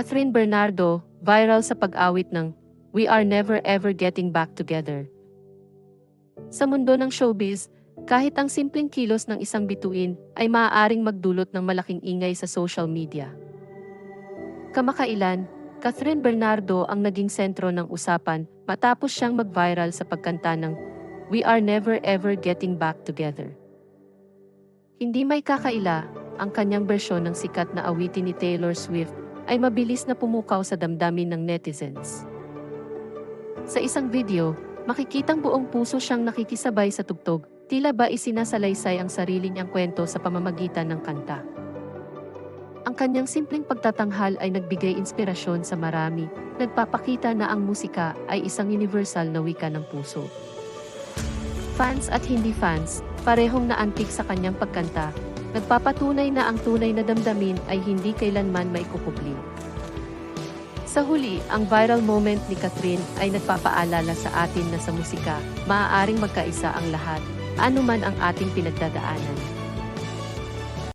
Catherine Bernardo, viral sa pag-awit ng We Are Never Ever Getting Back Together. Sa mundo ng showbiz, kahit ang simpleng kilos ng isang bituin ay maaaring magdulot ng malaking ingay sa social media. Kamakailan, Catherine Bernardo ang naging sentro ng usapan matapos siyang mag-viral sa pagkanta ng We Are Never Ever Getting Back Together. Hindi may kakaila, ang kanyang bersyon ng sikat na awitin ni Taylor Swift ay mabilis na pumukaw sa damdamin ng netizens. Sa isang video, makikitang buong puso siyang nakikisabay sa tugtog, tila ba isinasalaysay ang sarili niyang kwento sa pamamagitan ng kanta. Ang kanyang simpleng pagtatanghal ay nagbigay inspirasyon sa marami, nagpapakita na ang musika ay isang universal na wika ng puso. Fans at hindi fans, parehong naantig sa kanyang pagkanta, nagpapatunay na ang tunay na damdamin ay hindi kailanman maikukubli. Sa huli, ang viral moment ni Catherine ay nagpapaalala sa atin na sa musika, maaaring magkaisa ang lahat, anuman ang ating pinagdadaanan.